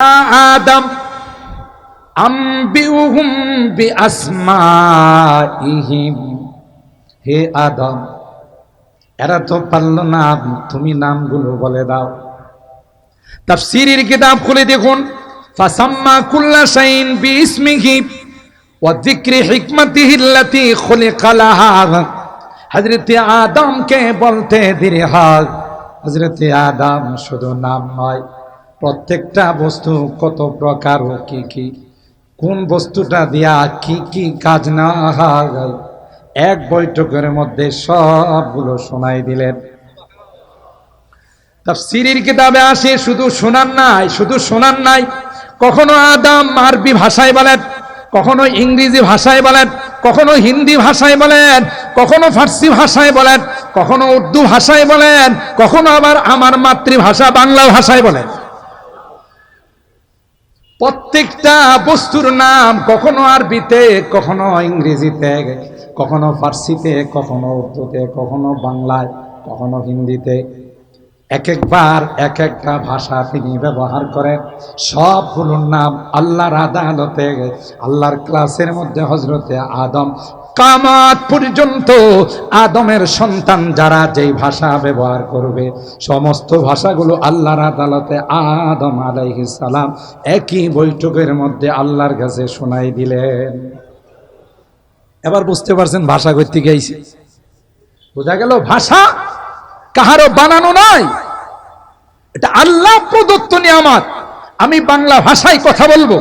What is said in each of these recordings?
আদম আম্বিউহুম বিআসমাইহিম হে আদম এরা তো পারল না তুমি নামগুলো বলে দাও। তাফসীরের কিতাব খুলে দেখুন। ফাসাম্মা কুল্লা শাইইন বিইসমিহি ওয়া যিকরি হিকমাতিহি আল্লাতী খুলিকা লাহা। হযরত বলতে দেরি হয়। হযরত আদম শুধু নাম নয়। প্রত্যেকটা বস্তু কত প্রকার ও কি কি? কোন বস্তুটা দিয়া কি কি কাজ না হয় এক বৈঠকের মধ্যে সবগুলো শোনাই দিলেন। তাফসীরের কিতাবে আসে, শুধু শোনার নাই, শুধু শোনার নাই। কখনো আদাম আরবি ভাষায় বলেন, কখনো ইংরেজি ভাষায় বলেন, কখনো হিন্দি ভাষায় বলেন, কখনো ফার্সি ভাষায় বলেন, কখনো উর্দু ভাষায় বলেন, কখনো আবার আমার মাতৃভাষা বাংলা ভাষায় বলেন। প্রত্যেকটা বস্তুর নাম কখনো আরবিতে, কখনো ইংরেজিতে, কখনো ফার্সিতে, কখনো উর্দুতে, কখনো বাংলায়, কখনো হিন্দিতে। এক একবার, এক একটা ভাষা তিনি ব্যবহার করেন। সবগুলোর নাম আল্লাহর আদালতে, আল্লাহর ক্লাসের মধ্যে হজরতে আদম কামাত পর্যন্ত আদমের সন্তান যারা যেই ভাষা ব্যবহার করবে, সমস্ত ভাষাগুলো আল্লাহর আদালতে আদম আলাইহিস সালাম একই বৈঠকের মধ্যে আল্লাহর কাছে শোনাই দিলেন। এবার বুঝতে পারছেন ভাষা করতে গেছি বোঝা গেল ভাষা কাহারও বানানো নয় এটা আল্লাহ প্রদত্ত নিয়ামত। আমি বাংলা ভাষায় কথা বলব।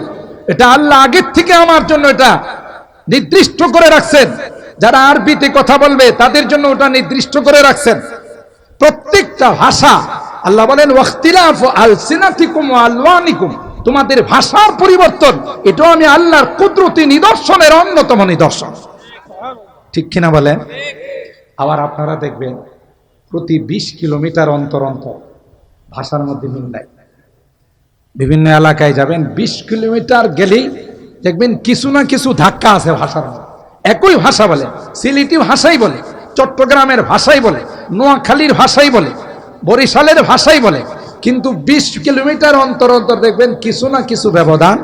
এটা আল্লাহ আগের থেকে আমার জন্য এটা নির্দিষ্ট করে রাখছেন। যারা আরবিতে কথা বলবে, তাদের জন্য ওটা নির্দিষ্ট করে রাখছেন। প্রত্যেকটা ভাষা, আল্লাহ বলেন, ওয়াখতিলাফ আলসিনাতিকুম ওয়া আলওয়ানিকুম। তোমাদের ভাষার পরিবর্তন, এটাও আমি আল্লাহর কুদরতি নিদর্শনের অন্যতম নিদর্শন। ঠিক কিনা বলেন? আবার আপনারা দেখবেন, প্রতি বিশ কিলোমিটার অন্তর অন্তর ভাষার মধ্যে মিল নাই। বিভিন্ন এলাকায় যাবেন, বিশ কিলোমিটার গেলেই দেখবেন কিছু না কিছু ধাক্কা আছে ভাষার একই ভাষা বলে সিলেটি ভাষাই বলে, চট্টগ্রামের ভাষাই বলে, নোয়াখালীর ভাষাই বলে, বরিশালের ভাষাই বলে, কিন্তু বিশ কিলোমিটার অন্তর অন্তর দেখবেন কিছু না কিছু ব্যবধান।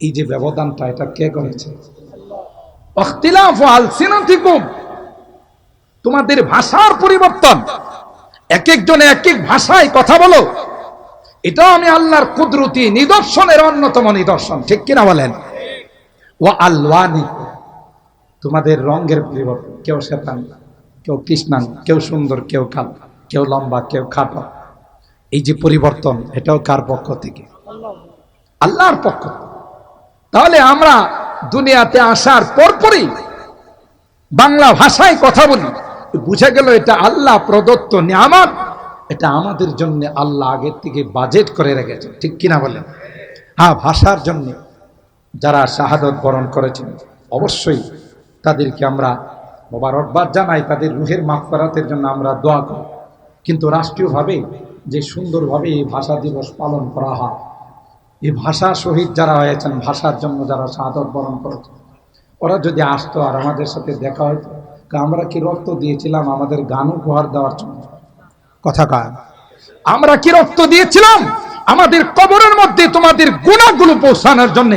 এই যে ব্যবধানটা, এটা কে করেছে? তোমাদের ভাষার পরিবর্তন। এক একজনে এক এক ভাষায় কথা বলো এটাও আমি আল্লাহর কুদরতি নিদর্শনের অন্যতম নিদর্শন, ঠিক কিনা বলেন? ও আল্লানি তোমাদের রঙের পরিবর্তন, কেউ শ্বেতান কেউ কৃষ্ণান কেউ সুন্দর, কেউ কাল, কেউ লম্বা, কেউ খাটো। এই যে পরিবর্তন, এটাও কার পক্ষ থেকে? আল্লাহর পক্ষ তাহলে আমরা দুনিয়াতে আসার পরপরই বাংলা ভাষায় কথা বলি, বুঝে গেল এটা আল্লাহ প্রদত্ত নিয়ামত। এটা আমাদের জন্য আল্লাহ আগের থেকে বাজেট করে রেখেছে। ঠিক কিনা বলেন? হ্যাঁ ভাষার জন্য যারা শাহাদত বরণ করেছেন, অবশ্যই তাদেরকে আমরা মোবারকবাদ জানাই, তাদের রুহের মাফরাতের জন্য আমরা দোয়া করি। কিন্তু রাষ্ট্রীয়ভাবে যে সুন্দরভাবে এই ভাষা দিবস পালন করা হয়, এই ভাষা শহীদ যারা হয়েছেন, ভাষার জন্য যারা শাহাদত বরণ করেছেন, ওরা যদি আসতো আর আমাদের সাথে দেখা হতো আমরা কি রক্ত দিয়েছিলাম? আমাদের গান উপহার দেওয়ার জন্য। কথা কার আমরা কি রক্ত দিয়েছিলাম? আমাদের কবরের মধ্যে তোমাদের গুণাগুলো পৌঁছানোর জন্য।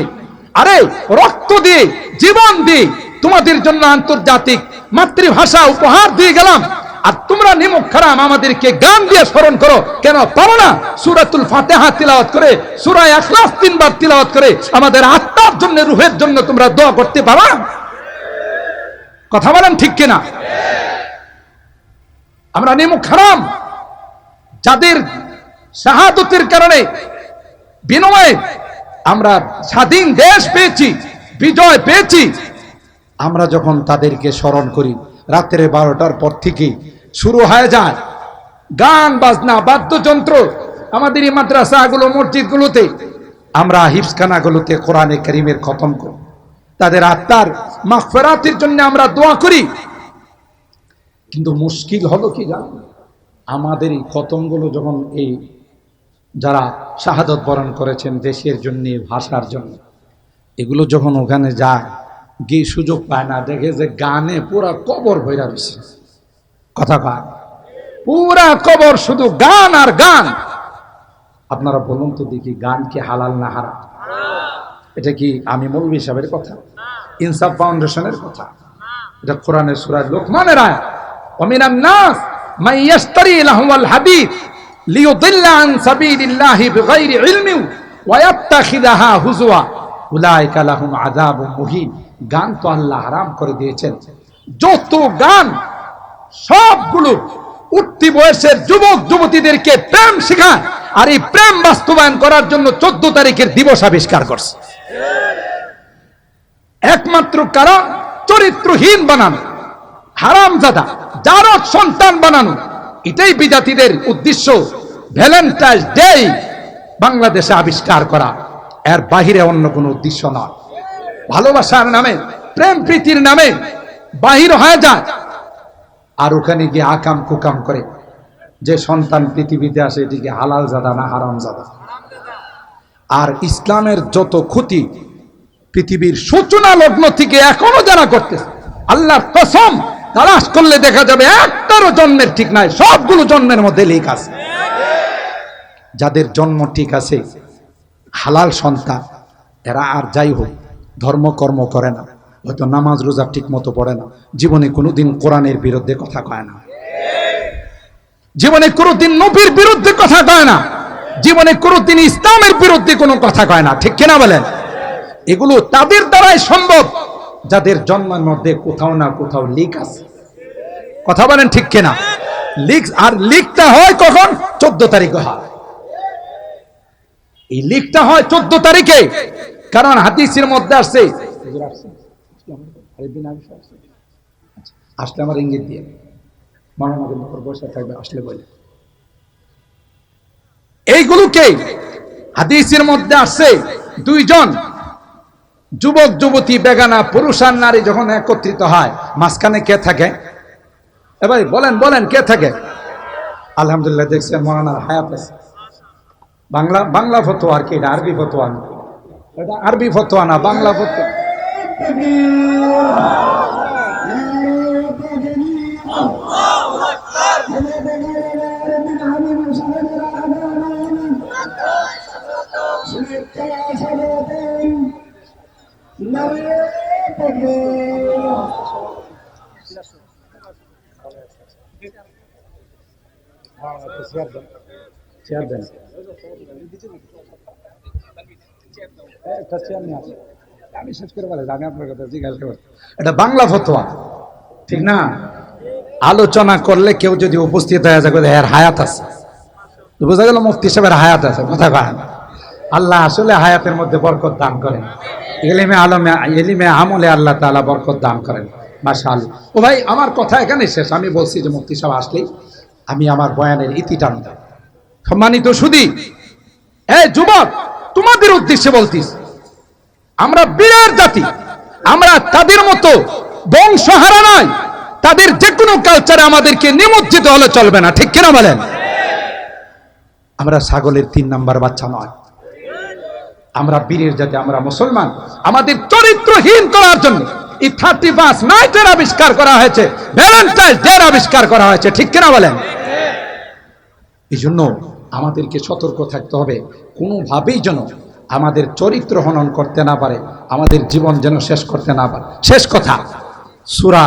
আরে, রক্ত দিয়ে, জীবন দিয়ে তোমাদের জন্য আন্তর্জাতিক মাতৃভাষা উপহার দিয়ে গেলাম। আর তোমরা নিমুখ খারাম আমাদেরকে গান দিয়ে স্মরণ করো। কেন পারো না? সুরাতুল ফাতেহা তিলাওয়াত করে, সুরায় আখলাস তিনবার তিলাওয়াত করে আমাদের আত্মার জন্য, রুহের জন্য তোমরা দোয়া করতে পারো? কথা বলেন ঠিক কিনা? আমরা নিমুখ খারাম যাদের শাহাদতের কারণে বিনিময়ে আমরা স্বাধীন দেশ পেয়েছি, বিজয় পেয়েছি, আমরা যখন তাদেরকে স্মরণ করি, রাত্রে বারোটার পর থেকে শুরু হয়ে যায় গান, বাজনা, বাদ্যযন্ত্র আমাদের এই মাদ্রাসাগুলো, মসজিদগুলোতে। আমরা হিফসখানাগুলোতে কোরআনে করিমের খতম করি। তাদের আত্মার মাফেরাতের জন্য আমরা দোয়া করি। কিন্তু মুশকিল হলো কি জানো আমাদের এই খতমগুলো যখন এই যারা শাহাদত বরণ করেছেন দেশের জন্য, ভাষার জন্য, এগুলো যখন ওখানে যায়, গিয়ে সুযোগ পায় না, দেখে যে গানে পুরা কবর ভৈরা রয়েছে কথা কয়? পুরা কবর শুধু গান আর গান। আপনারা বলুন তো দেখি গান কি হালাল না হারাম? এটা কি আমি মৌলবী সাহেবের কথা? ইনসাফ ফাউন্ডেশনের কথা? এটা কোরআনের সুরাজ লোকমানের আয় অমিনান নাস। ইয়াশতারি লাহুল হাদিস লিয়ুদিল্লা আন সাবিলিল্লাহি বিগাইরি ইলমিন ওয়া ইয়াত্তাখিদাহা হুজুয়া উলাইকা লাহুম আযাবুম মুহিন। গান তো আল্লাহ হারাম করে দিয়েছেন। যত গান, সবগুলো উঠতি বয়সের যুবক যুবতীদেরকে প্রেম শেখায় আর এই প্রেম বাস্তবায়ন করার জন্য চোদ্দ তারিখের দিবস আবিষ্কার করছে। একমাত্র কারণ চরিত্রহীন বানানো। হারামজাদা জারদ সন্তান বানানো, এটাই বিজাতিদের উদ্দেশ্য। ভ্যালেন্টাইন্স ডে বাংলাদেশে আবিষ্কার করা। এর বাহিরে অন্য কোনো উদ্দেশ্য নয়। ভালোবাসার নামে, প্রেম প্রীতির নামে বাহির হয়ে যায়। আর ওখানে গিয়ে আকাম কুকাম করে, যে সন্তান পৃথিবীতে আসে, এটিকে হালাল জাদা না হারাম জাদা আর ইসলামের যত ক্ষতি, পৃথিবীর সূচনা লগ্ন থেকে এখনও যারা করতেছে, আল্লাহর কসম তালাশ করলে দেখা যাবে একটারও জন্মের ঠিক নাই, সবগুলো জন্মের মধ্যে লেখ আছে। যাদের জন্ম ঠিক আছে, হালাল সন্তান, এরা আর যাই হোক ধর্মকর্ম করে না, হয়তো নামাজ রোজা ঠিক মতো পড়ে না, জীবনে কোনোদিন কোরআনের বিরুদ্ধে কথা কয় না। জীবনে কোনোদিন নবীর বিরুদ্ধে কথা কয় না, জীবনে কোনোদিন ইসলামের বিরুদ্ধে কোনো কথা কয় না, ঠিক কিনা বলেন? এগুলো তাদের দ্বারাই সম্ভব। যাদের জন্মের মধ্যে কোথাও না কোথাও লিক আছে। কথা বলেন ঠিক কিনা? লিক আর লিকটা হয় কখন? চোদ্দ তারিখে হয়। এই লিকটা হয় চোদ্দ তারিখে। কারণ হাদিসের মধ্যে আসছে। আসলে আমার ইঙ্গিত দিয়ে। মামা কিন্তু বসে থাকবে, আসলে বলে। এইগুলোকে হাদিসের মধ্যে আসছে। দুইজন যুবক, যুবতী, বেগানা, পুরুষ আর নারী যখন একত্রিত হয়, মাঝখানে কে থাকে? এবার বলেন বলেন, কে থাকে? আলহামদুলিল্লাহ, দেখছেন মরানার আছে। বাংলা বাংলা ফতোয়া আর কি, এটা আরবি ফতোয়া না। এটা আরবি ফতোয়া না, বাংলা ফতোয়া। আমি শেষ করে আমি আপনার কথা জিজ্ঞাসা এটা বাংলা ফতোয়া, ঠিক না আলোচনা করলে কেউ যদি উপস্থিত হয়ে যায় এর হায়াত আছে বোঝা গেল মুফতি সাহেবের হায়াত আছে, কথা কয়। আল্লাহ আসলে হায়াতের মধ্যে বরকত দান করেন। এলিমে আলমে এলিমে আমলে আল্লাহ তাআলা বরকত দান করেন। মাশাআল ও ভাই, আমার কথা এখানে শেষ। আমি বলছি যে মুফতি সাহেব আসলেই আমি আমার বয়ানের ইতি টানব সম্মানিত সুদী এই যুবক, তোমাদের উদ্দেশ্যে বলতিস, আমরা বিরাট জাতি, আমরা তাদের মতো বংশহারা নয়, তাদের যে কোনো কালচারে আমাদেরকে নিমজ্জিত হলে চলবে না, ঠিক কিনা বলেন? আমরা ছাগলের তিন নাম্বার বাচ্চা নয়। আমরা বীরের জাতি, আমরা মুসলমান। আমাদের চরিত্রহীন করার জন্য এই থার্টি ফার্স্ট নাইটের আবিষ্কার করা হয়েছে ভ্যালেন্টাইন্স ডে আবিষ্কার করা হয়েছে, ঠিক কিনা বলেন? এই জন্য আমাদেরকে সতর্ক থাকতে হবে। কোনোভাবেই যেন আমাদের চরিত্র হনন করতে না পারে, আমাদের জীবন যেন শেষ করতে না পারে। শেষ কথা, সুরা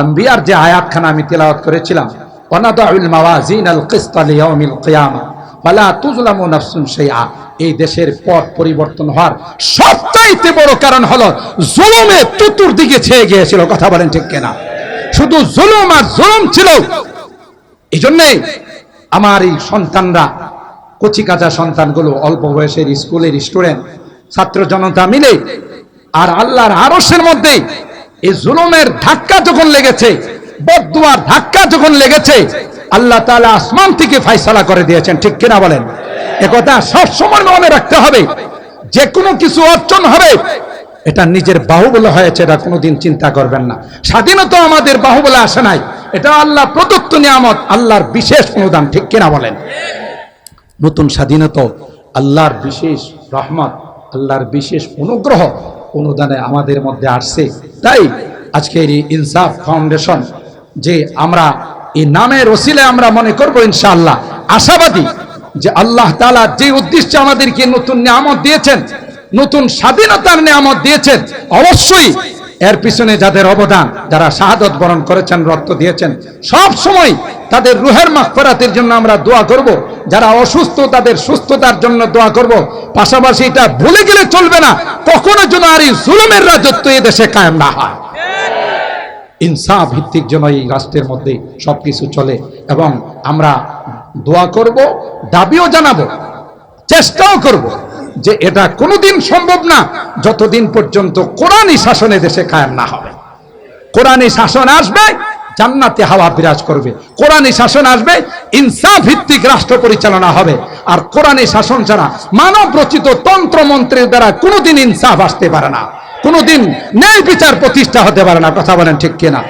আম্বিয়ার যে আয়াতখানা আমি তেলাওয়াত করেছিলাম, ওয়ানাদাউল মাওয়াজিন আল কিসত লিয়াউমিল কিয়ামা, ফালা তুজলামু নাফসুন শাইআ। এই দেশের পথ পরিবর্তন হওয়ার সবচাইতে বড় কারণ হলো জুলুমে চতুর্দিকে ছেয়ে গিয়েছিল, কথা বলেন ঠিক কিনা? শুধু জুলুম আর জুলুম ছিল। এই জন্যে আমার এই সন্তানরা, কচি কাঁচা সন্তানগুলো, অল্প বয়সের স্কুলের স্টুডেন্ট, ছাত্র জনতা মিলে আর আল্লাহর আরসের মধ্যে এই জুলুমের ধাক্কা যখন লেগেছে বদুয়ার ধাক্কা যখন লেগেছে আল্লাহ তাআলা আসমান থেকে ফাইসালা করে দিয়েছেন, ঠিক কিনা বলেন? একথা সবসময় মনে রাখতে হবে। যে কোনো কিছু অর্জন হবে, এটা নিজের বাহুবলে হয়েছে, এটা কোনোদিন চিন্তা করবেন না। স্বাধীনতা আমাদের বাহুবলে আসে নাই। এটা আল্লাহ প্রদত্ত নিয়ামত, আল্লাহর বিশেষ অনুদান, ঠিক কিনা বলেন? নতুন স্বাধীনতা, আল্লাহর বিশেষ রহমত, আল্লাহর বিশেষ অনুগ্রহ অনুদানে আমাদের মধ্যে আসছে। তাই আজকের এই ইনসাফ ফাউন্ডেশন, যে আমরা এই নামের ওসিলে আমরা মনে করব ইনশাআল্লাহ। আশাবাদী যে আল্লাহ তালা যে উদ্দেশ্যে আমাদেরকে নতুন নিয়ামত দিয়েছেন, নতুন স্বাধীনতার নিয়ামত দিয়েছেন, অবশ্যই এর পিছনে যাদের অবদান, যারা শাহাদত বরণ করেছেন, রক্ত দিয়েছেন, সব সময় তাদের রুহের মাগফিরাতের জন্য আমরা দোয়া করব। যারা অসুস্থ, তাদের সুস্থতার জন্য দোয়া করব। পাশাপাশি এটা ভুলে গেলে চলবে না। কখনো যেন আর এই জুলুমের রাজত্ব এদেশে কায়েম না হয়। ইনসাফ ভিত্তিক জন্য এই রাষ্ট্রের মধ্যে সবকিছু চলে এবং আমরা দোয়া করব, দাবিও জানাব, চেষ্টাও করব যে এটা কোনোদিন সম্ভব না যতদিন পর্যন্ত কোরআনই শাসনে দেশে কায়েম না হবে। কোরআনই শাসন আসবে, জান্নাতে হাওয়া বিরাজ করবে। কোরআনী শাসন আসবে ইনসাফ ভিত্তিক রাষ্ট্র পরিচালনা হবে। আর কোরআনী শাসন ছাড়া মানব রচিত তন্ত্র মন্ত্রের দ্বারা কোনোদিন ইনসাফ আসতে পারে না। কোনোদিন ন্যায় বিচার প্রতিষ্ঠা হতে পারে না কথা বলেন ঠিক কিনা।